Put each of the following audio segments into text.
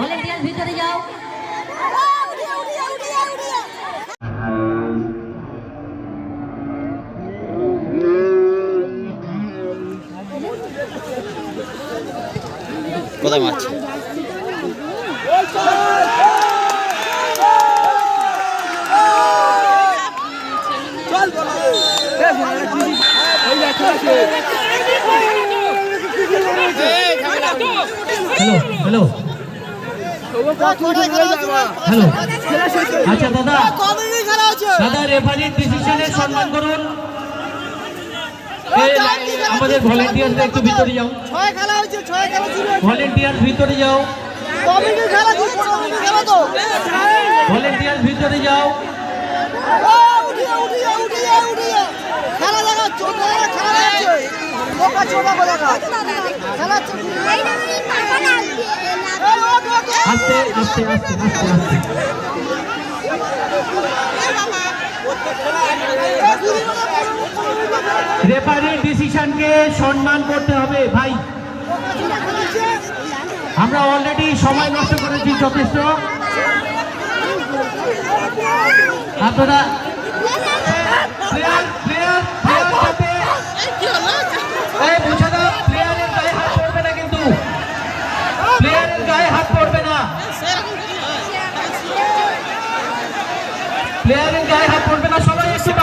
Volunteer ভিতরে যাও কোথায় মারছে হ্যালো হ্যালো হ্যালো। আচ্ছা দাদা। দাদা রেফারির ডিসিশনের সম্মান করুন। এই, আমাদের ভলেন্টিয়ারদের একটু ভিতরে যাও। ছয় খেলা হয়েছে ছয় খেলা শুরু ভলেন্টিয়ার ভিতরে যাও। ভলেন্টিয়ার ভিতরে যাও। খেলা আস্তে আস্তে আস্তে আস্তে আস্তে। রেফারির ডিসিশনকে সম্মান করতে হবে, ভাই। আমরা অলরেডি সময় নষ্ট করেছি, যথেষ্ট। আপনারা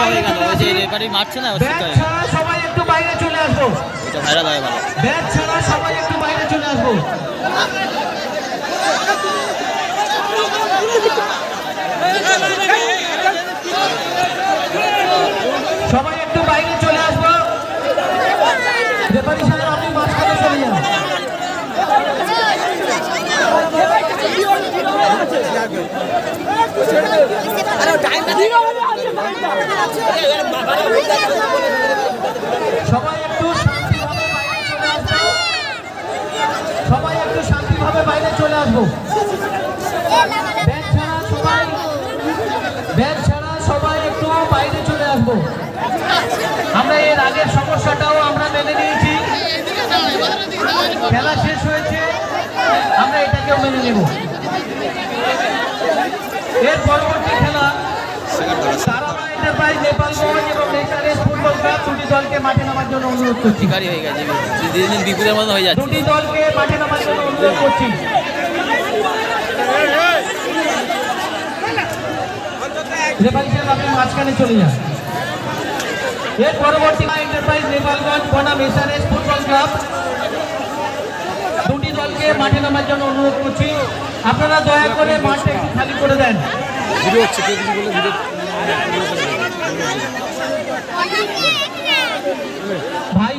হয়ে গেল ওই যে রেফারি মারছে না সবাই একটু বাইরে চলে আসব এটা ভাইরাল হয় ভালো ব্যাট ছাড়া সবাই একটু বাইরে চলে আসব সবাই একটু বাইরে চলে আসব রেফারি সাহেব আপনি মাঝখানে চলে যান। সবাই একটু শান্তিভাবে বাইরে চলে চলে আসব। ব্যাগ ছাড়া সবাই একটু বাইরে চলে আসব। আমরা এর আগের সমস্যাটাও আমরা মেনে নিয়েছি। খেলা শেষ হয়েছে, আমরা এটাকেও মেনে নেব। এর পরবর্তী খেলা সারামা এন্টারপ্রাইজ নেপালগঞ্জ এবং নেচারের ফুটবল ক্লাব দুটি দলকে মাঠে নামার জন্য অনুরোধ করছি। হয়ে গেছে দিন দিন বিপুলের মতো হয়ে যাচ্ছে। দুটি দলকে মাঠে নামার জন্য অনুরোধ করছি। রেফারি সাহেব আপনি মাঝখানে চলে যান। এর পরবর্তী এন্টারপ্রাইজ নেপালগঞ্জ বনাম এসআরএস ফুটবল ক্লাব। দুটি দলকে মাঠে নামার জন্য অনুরোধ করছি। আপনারা দয়া করে মাঠটা একটু খালি করে দেন। ভাই